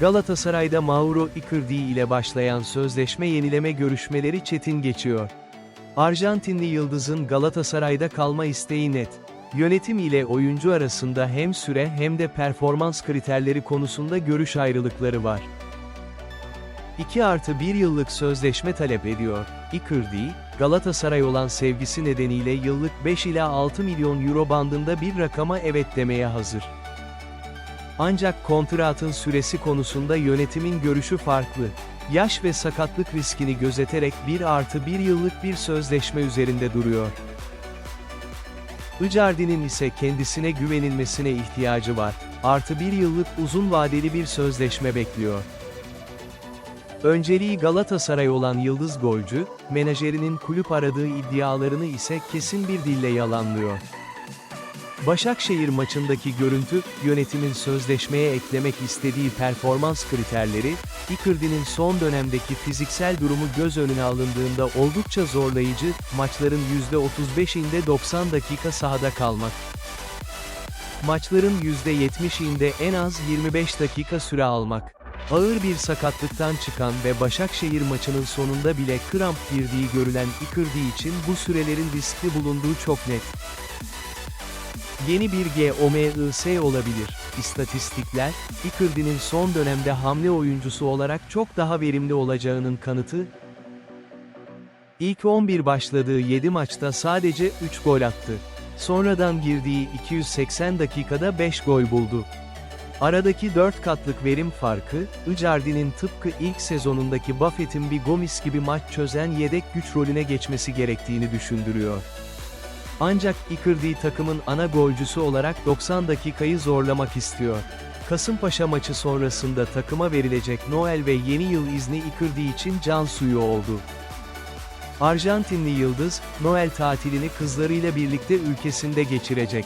Galatasaray'da Mauro Icardi ile başlayan sözleşme yenileme görüşmeleri çetin geçiyor. Arjantinli Yıldız'ın Galatasaray'da kalma isteği net. Yönetim ile oyuncu arasında hem süre hem de performans kriterleri konusunda görüş ayrılıkları var. 2 artı 1 yıllık sözleşme talep ediyor. Icardi, Galatasaray olan sevgisi nedeniyle yıllık 5 ila 6 milyon euro bandında bir rakama evet demeye hazır. Ancak kontratın süresi konusunda yönetimin görüşü farklı. Yaş ve sakatlık riskini gözeterek 1 artı 1 yıllık bir sözleşme üzerinde duruyor. Icardi'nin ise kendisine güvenilmesine ihtiyacı var. Artı bir yıllık uzun vadeli bir sözleşme bekliyor. Önceliği Galatasaray olan yıldız golcü, menajerinin kulüp aradığı iddialarını ise kesin bir dille yalanlıyor. Başakşehir maçındaki görüntü, yönetimin sözleşmeye eklemek istediği performans kriterleri, Icardi'nin son dönemdeki fiziksel durumu göz önüne alındığında oldukça zorlayıcı, maçların %35'inde 90 dakika sahada kalmak. Maçların %70'inde en az 25 dakika süre almak. Ağır bir sakatlıktan çıkan ve Başakşehir maçının sonunda bile kramp girdiği görülen Icardi için bu sürelerin riskli bulunduğu çok net. Yeni bir GOMIS olabilir. İstatistikler, Icardi'nin son dönemde hamle oyuncusu olarak çok daha verimli olacağının kanıtı. İlk 11 başladığı 7 maçta sadece 3 gol attı. Sonradan girdiği 280 dakikada 5 gol buldu. Aradaki 4 katlık verim farkı, Icardi'nin tıpkı ilk sezonundaki Buffett'in bir Gomis gibi maç çözen yedek güç rolüne geçmesi gerektiğini düşündürüyor. Ancak Icardi takımın ana golcüsü olarak 90 dakikayı zorlamak istiyor. Kasımpaşa maçı sonrasında takıma verilecek Noel ve yeni yıl izni Icardi için can suyu oldu. Arjantinli Yıldız, Noel tatilini kızlarıyla birlikte ülkesinde geçirecek.